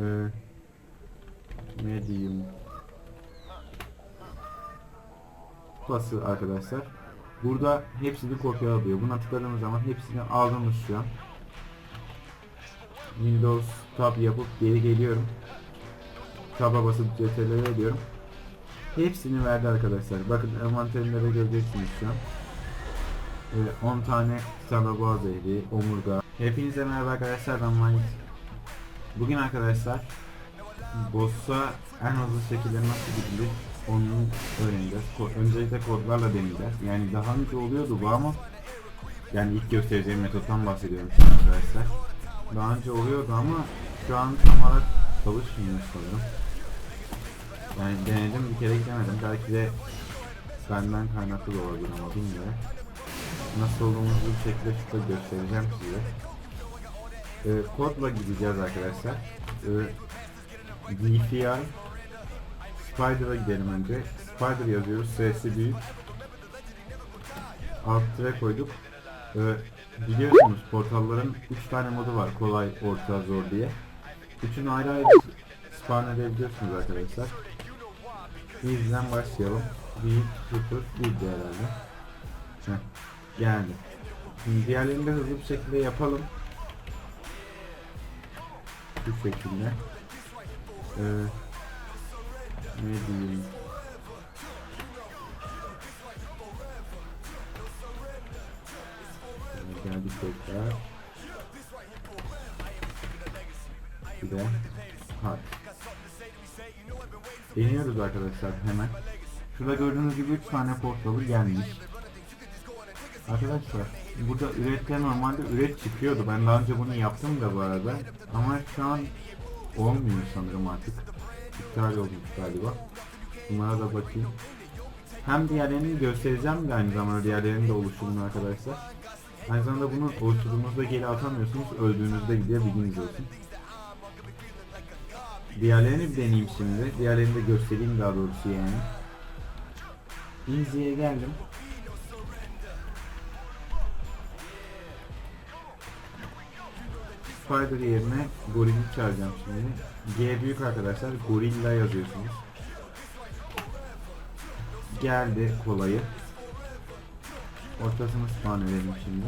Ee, ne diyeyim? Bası arkadaşlar. Burada hepsini kopyalıyor. Buna tıkladığımız zaman hepsini aldınız şu an. Windows tab yapıp geri geliyorum. Tab'a basıp CTRL ediyorum. Hepsini verdi arkadaşlar. Bakın envanterimde de göreceksiniz şu an. Ee, 10 tane Salaboğa zehri, omurga. Hepinize merhaba arkadaşlar ben Mike. Bugün arkadaşlar Boss'a en hızlı şekilde nasıl gidilir onu öğreneceğiz. Öncelikle kodlarla deneyeceğiz. Yani daha önce oluyordu bu ama yani ilk göstereceğim metottan bahsediyorum an arkadaşlar. Daha önce oluyordu ama şu an tam olarak çalışmıyor sanırım. Yani denedim bir kere gidemedim. Belki de benden kaynaklı da olabilir ama bilmiyorum. Nasıl olduğumuzu bir şekilde şurada göstereceğim size. Ee, kodla gideceğiz arkadaşlar. Ee, DPI Spider'a gidelim önce. Spider yazıyoruz. S'si büyük. Alt tire koyduk. Ee, biliyorsunuz portalların 3 tane modu var. Kolay, orta, zor diye. Üçünü ayrı ayrı spawn edebiliyorsunuz arkadaşlar. Bizden başlayalım. 1, 0, 1 de herhalde. Heh, geldi. Diğerlerini de hızlı bir şekilde yapalım. Bu şekilde. Ee, ne diyeyim? Geldik tekrar. Bir de hard. Deniyoruz arkadaşlar hemen. Şurada gördüğünüz gibi 3 tane portalı gelmiş. Arkadaşlar burada üretle normalde üret çıkıyordu. Ben daha önce bunu yaptım da bu arada. Ama şu an olmuyor sanırım artık. İptal olmuş galiba. Bunlara da bakayım. Hem diğerlerini göstereceğim de aynı zamanda diğerlerinin de oluşumunu arkadaşlar. Aynı zamanda bunu oluşturduğunuzda geri atamıyorsunuz. Öldüğünüzde gidiyor bilginiz olsun. Diğerlerini bir deneyeyim şimdi. Diğerlerini de göstereyim daha doğrusu yani. Easy'ye geldim. Spider yerine gorili çağıracağım şimdi. G büyük arkadaşlar. Gorilla yazıyorsunuz. Geldi kolayı. Ortasını spawn edelim şimdi.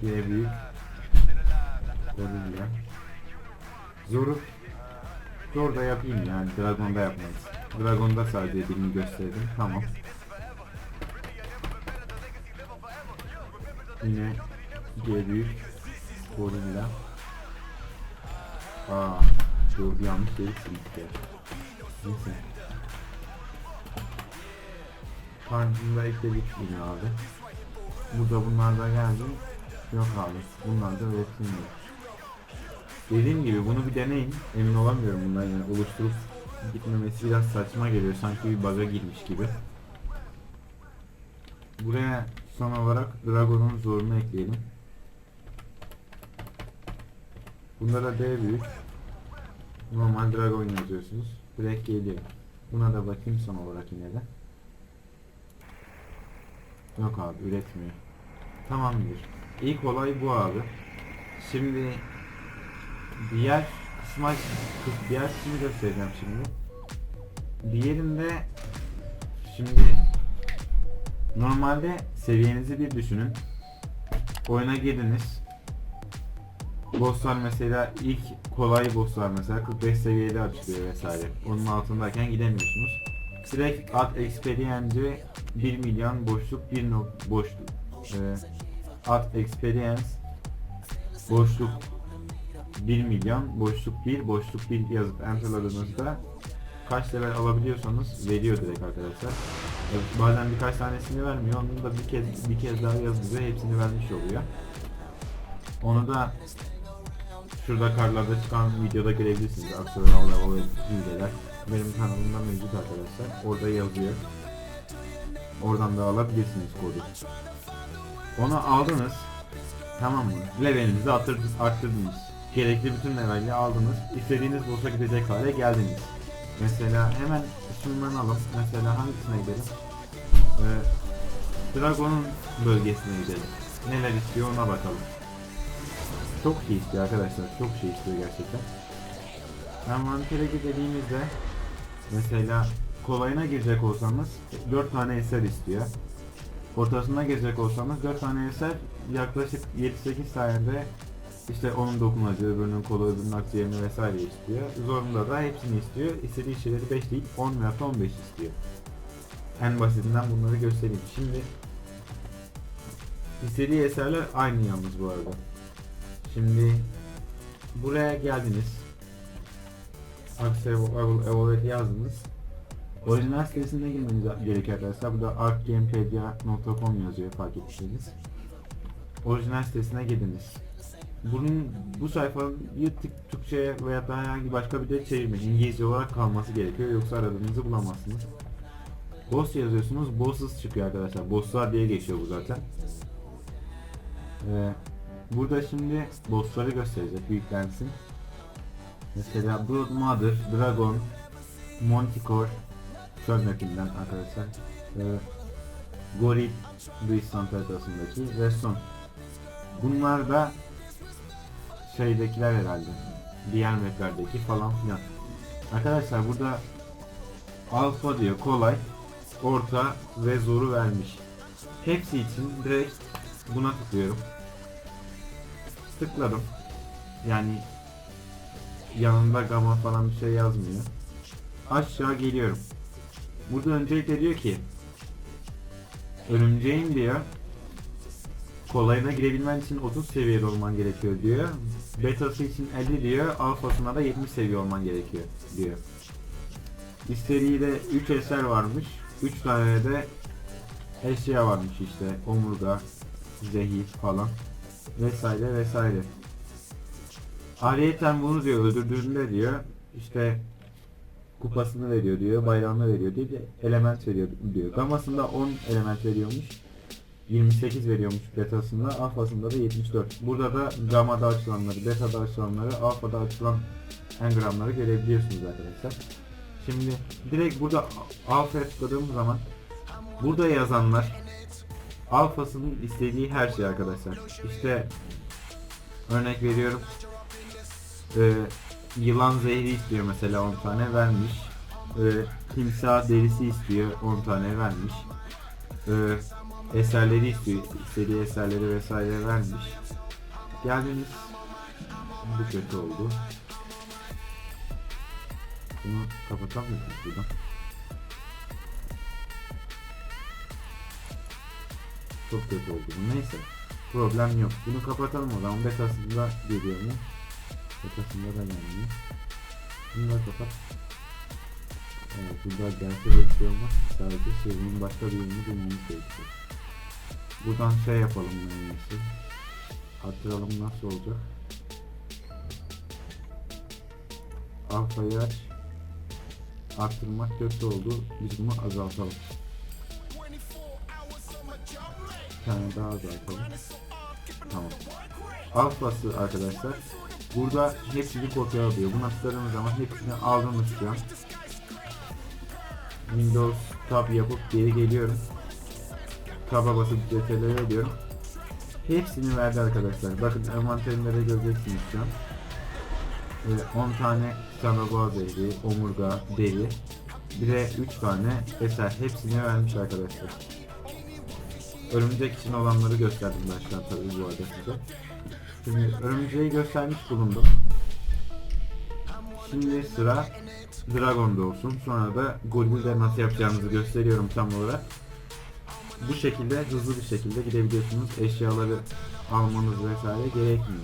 G büyük. Gorilla. Zoru Zor da yapayım yani Dragon'da yapmayız. Dragon'da sadece birini gösterdim. Tamam. Yine G büyük Gorilla. Aa, doğru yanlış yeri sildik ya. Neyse. Karnında ekledik yine abi. Burada bunlar da geldi. Yok abi. Bunlar da üretilmiyor. Dediğim gibi bunu bir deneyin. Emin olamıyorum bundan yani oluşturup gitmemesi biraz saçma geliyor. Sanki bir bug'a girmiş gibi. Buraya son olarak Dragon'un zorunu ekleyelim. Bunda da D büyük. Normal Dragon yazıyorsunuz. Direkt geliyor. Buna da bakayım son olarak yine de. Yok abi üretmiyor. Tamamdır. İlk olay bu abi. Şimdi diğer kısma kıs- diğer kısmı göstereceğim şimdi. Diğerinde şimdi normalde seviyenizi bir düşünün. Oyuna girdiniz. Bosslar mesela ilk kolay bosslar mesela 45 seviyede açılıyor vesaire. Onun altındayken gidemiyorsunuz. Direkt at experience 1 milyon boşluk 1 nok boşluk. Ee, at experience boşluk 1 milyon boşluk 1 boşluk 1 yazıp enterladığınızda kaç level alabiliyorsanız veriyor direkt arkadaşlar. Evet, bazen birkaç tanesini vermiyor. Onu da bir kez bir kez daha yazıyor hepsini vermiş oluyor. Onu da şurada karlarda çıkan videoda görebilirsiniz. Aksiyonel hava hileler. Benim kanalımda mevcut arkadaşlar. Orada yazıyor. Oradan da alabilirsiniz kodu. Onu aldınız. Tamam mı? Levelinizi arttırdınız. arttırdınız. Gerekli bütün level'i aldınız. İstediğiniz boss'a gidecek hale geldiniz. Mesela hemen şundan alalım. Mesela hangisine gidelim? Ee, Dragon'un bölgesine gidelim. neler istiyor ona bakalım. Çok şey istiyor arkadaşlar. Çok şey istiyor gerçekten. Envantere dediğimizde mesela kolayına girecek olsanız 4 tane eser istiyor. Ortasına girecek olsanız 4 tane eser yaklaşık 7-8 saniyede işte onun dokunmacı, öbürünün kolu, öbürünün akciğerini vesaire istiyor. Zorunda da hepsini istiyor. İstediği şeyleri 5 değil 10 veya 15 istiyor. En basitinden bunları göstereyim. Şimdi istediği eserler aynı yalnız bu arada. Şimdi buraya geldiniz. Evolve yazdınız. Orijinal sitesine girmeniz gerekiyor arkadaşlar. Burada artgamepedia.com yazıyor fark ettiyseniz. Orijinal sitesine girdiniz. Bunun bu sayfanın ya Türk- Türkçe veya da herhangi başka bir dil çevirmeyin. İngilizce olarak kalması gerekiyor yoksa aradığınızı bulamazsınız. Boss yazıyorsunuz, bosses çıkıyor arkadaşlar. Bosslar diye geçiyor bu zaten. Ee, burada şimdi bossları gösterecek, büyüklensin. Mesela Blood Mother, Dragon, Manticore, Çölmekinden arkadaşlar. Ee, Goril, Luistan haritasındaki ve son. Bunlar da şeydekiler herhalde. Diğer maplerdeki falan filan. Arkadaşlar burada alfa diyor kolay, orta ve zoru vermiş. Hepsi için direkt buna tıklıyorum. Tıkladım. Yani yanında gamma falan bir şey yazmıyor. Aşağı geliyorum. Burada öncelikle diyor ki Örümceğin diyor kolayına girebilmen için 30 seviyede olman gerekiyor diyor. Betası için 50 diyor. Alfasına da 70 seviye olman gerekiyor diyor. İstediği 3 eser varmış. 3 tane de eşya varmış işte. Omurga, zehir falan. Vesaire vesaire. Ayrıyeten bunu diyor öldürdüğünde diyor işte kupasını veriyor diyor, bayrağını veriyor diye bir element veriyor diyor. Gamasında 10 element veriyormuş. 28 veriyormuş betasında, alfasında da 74. Burada da gamada açılanları, beta'da açılanları, alfada açılan engramları görebiliyorsunuz arkadaşlar. Şimdi direkt burada alfaya tıkladığım zaman burada yazanlar alfasının istediği her şey arkadaşlar. İşte örnek veriyorum. Ee, yılan zehri istiyor mesela 10 tane vermiş. Ee, timsah derisi istiyor 10 tane vermiş. Ee, eserleri istiyor. istediği eserleri vesaire vermiş. Geldiniz. Bu kötü oldu. Bunu kapatamıyor muyuz buradan? Çok kötü oldu bu. Neyse. Problem yok. Bunu kapatalım o zaman. Betasında geliyor mu? Betasında da gelmiyor. Bunu da kapat. Evet, burada böyle bir şey olmaz. Sadece serinin başka bir yerini bulmamız gerekiyor. Buradan şey yapalım en iyisi. Arttıralım nasıl olacak? Alfayı aç. Arttırmak kötü oldu. Biz bunu azaltalım. Bir tane daha azaltalım. Tamam. Alfası arkadaşlar. Burada hepsini kopyalıyor. Buna tıkladığımız zaman hepsini şu an. Windows tab yapıp geri geliyorum. Tab'a basıp CTRL diyorum. Hepsini verdi arkadaşlar. Bakın envanterimde de göreceksiniz şu an. Ee, 10 tane Sanagoa zehri, omurga, deri. Bir de 3 tane eser. Hepsini vermiş arkadaşlar. Örümcek için olanları gösterdim ben şu an tabii bu arada size. Şimdi örümceği göstermiş bulundum. Şimdi sıra Dragon'da olsun. Sonra da Goril'de nasıl yapacağınızı gösteriyorum tam olarak. Bu şekilde hızlı bir şekilde gidebiliyorsunuz. Eşyaları almanız vesaire gerekmiyor.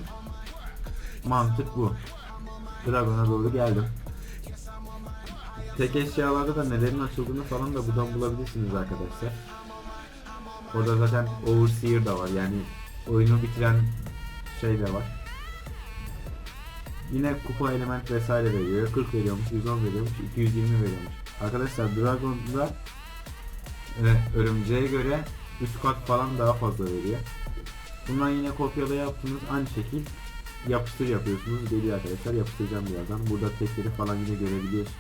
Mantık bu. Dragon'a doğru geldim. Tek eşyalarda da nelerin açıldığını falan da buradan bulabilirsiniz arkadaşlar. Orada zaten Overseer da var yani oyunu bitiren şey de var. Yine kupa element vesaire veriyor. 40 veriyormuş, 110 veriyormuş, 220 veriyormuş. Arkadaşlar Dragon'da e, örümceğe göre 3 kat falan daha fazla veriyor. Bundan yine kopyala yaptınız aynı şekil yapıştır yapıyorsunuz. Geliyor arkadaşlar yapıştıracağım birazdan. Burada tekleri falan yine görebiliyorsunuz.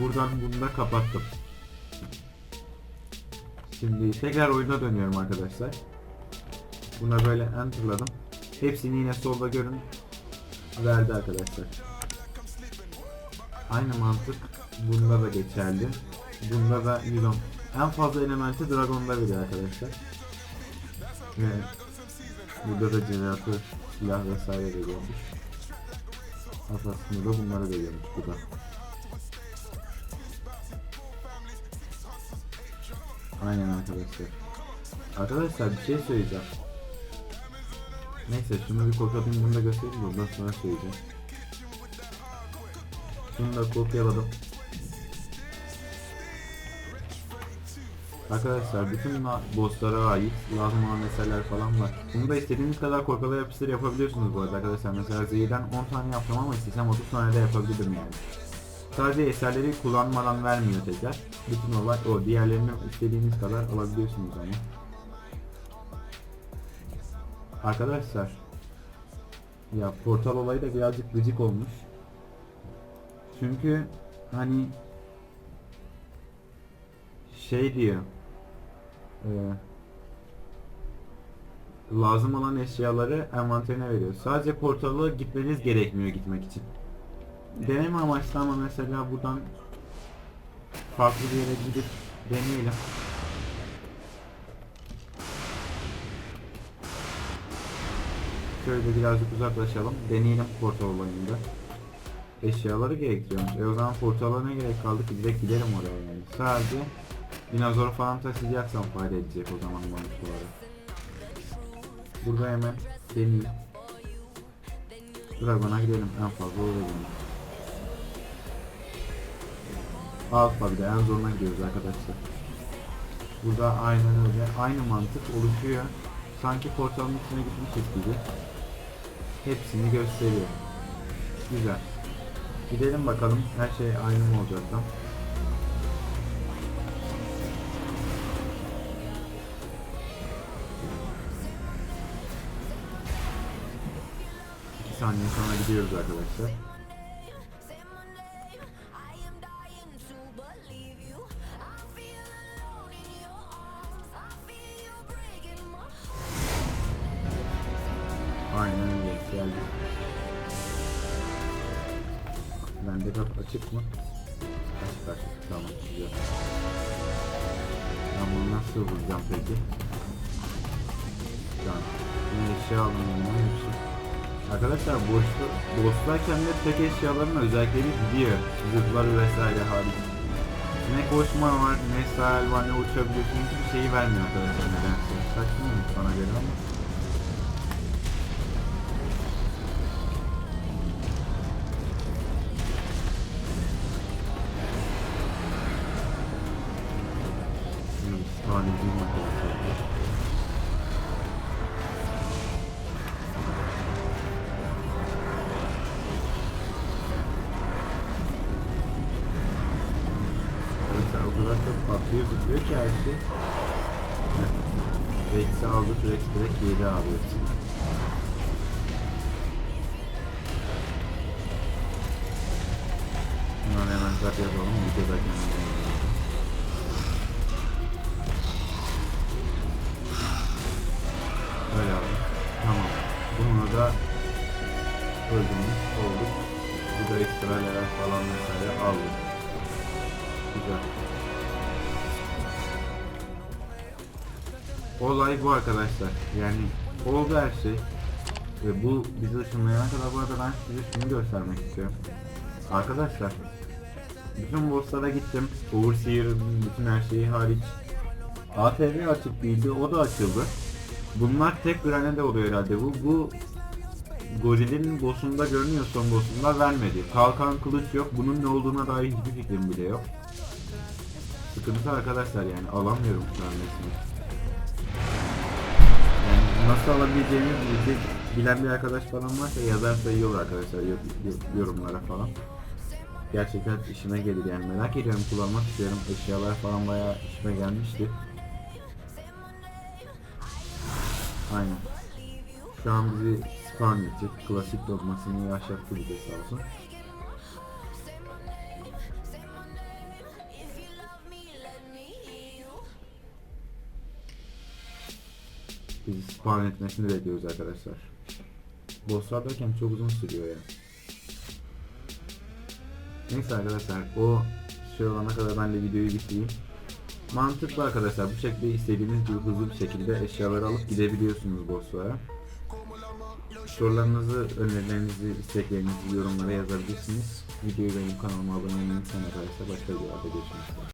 Buradan bunu da kapattım. Şimdi tekrar oyuna dönüyorum arkadaşlar. Buna böyle enterladım. Hepsini yine solda görün. Verdi arkadaşlar. Aynı mantık bunda da geçerli. Bunda da 110. En fazla elementi Dragon'da veriyor arkadaşlar. Ve burada da jeneratör, silah vesaire veriyormuş. Aslında da bunları veriyormuş bu da. Aynen arkadaşlar. Arkadaşlar bir şey söyleyeceğim. Neyse şunu bir kopyalayayım bunu da göstereyim de ondan sonra söyleyeceğim. Şunu da kopyaladım. Arkadaşlar bütün la- bosslara ait olan eserler falan var. Bunu da istediğiniz kadar kopyala yapıştır yapabiliyorsunuz bu arada arkadaşlar. Mesela Z'den 10 tane yaptım ama istesem 30 tane de yapabilirim yani. Sadece eserleri kullanmadan vermiyor tekrar. Bütün olay o. Diğerlerini istediğiniz kadar alabiliyorsunuz yani. Arkadaşlar ya portal olayı da birazcık gıcık olmuş. Çünkü hani şey diyor e, lazım olan eşyaları envanterine veriyor. Sadece portala gitmeniz gerekmiyor gitmek için. Deneme amaçlı ama mesela buradan farklı bir yere gidip deneyelim. Şöyle birazcık uzaklaşalım. Deneyelim portal olayında. Eşyaları gerektiriyormuş. E o zaman portala ne gerek kaldı ki? Direkt giderim oraya yani. Sadece dinozor falan taşıyacaksam fayda edecek o zaman olarak. Burada hemen deneyeyim. Dragon'a gidelim en fazla oraya gidelim. Alfa bir de en zoruna gidiyoruz arkadaşlar. Burada aynen öyle. Aynı mantık oluşuyor. Sanki portalın içine gitmişiz gibi. Hepsini gösteriyor. Güzel. Gidelim bakalım her şey aynı mı olacak lan? Saniye sonra gidiyoruz arkadaşlar. Aynen öyle geldi. Bende kapı açık mı? Açık açık tamam güzel. Ben bunu nasıl vuracağım peki? Tamam. Ne eşya aldım bundan. Arkadaşlar boşta, boştayken de tek eşyaların özellikleri gidiyor. Zırhları vesaire hariç. Ne koşma var, ne sahil var, ne uçabiliyorsun hiçbir şeyi vermiyor arkadaşlar nedense. Saçma bana göre ama. Aldık, Rex direkt yedi abi hepsini. Bunları hemen kat yapalım, videodayken yapalım. Öyle abi. Tamam. Bunu da öldürmüş olduk. Bu da ekstra level falan vesaire aldık. Olay bu arkadaşlar. Yani oldu her şey. Ve bu bizi ışınlayana kadar bu arada ben size şunu göstermek istiyorum. Arkadaşlar bütün bosslara gittim. Overseer'ın bütün her şeyi hariç. ATV açık değildi. O da açıldı. Bunlar tek granede oluyor herhalde. Bu bu Goril'in boss'unda görünüyor son boss'unda vermedi. Kalkan kılıç yok. Bunun ne olduğuna dair hiçbir fikrim bile yok. Sıkıntı arkadaşlar yani alamıyorum şu an resmi. Nasıl alabileceğimi bilecek, bilen bir arkadaş falan varsa yazarsa iyi olur arkadaşlar yo- yo- yorumlara falan. Gerçekten işime gelir yani merak ediyorum kullanmak istiyorum. Eşyalar falan bayağı işime gelmişti. Aynen. Şu an bizi spawn edecek. Klasik dogmasını yaşattı bize sağ olsun. Bizi spawn etmesini bekliyoruz arkadaşlar. Bosslardayken çok uzun sürüyor ya. Neyse arkadaşlar o şey olana kadar ben de videoyu bitireyim. Mantıklı arkadaşlar bu şekilde istediğiniz gibi hızlı bir şekilde eşyaları alıp gidebiliyorsunuz bosslara. Sorularınızı, önerilerinizi, isteklerinizi yorumlara yazabilirsiniz. Videoyu benim kanalıma abone olmayı unutmayın arkadaşlar. Başka bir videoda görüşmek üzere.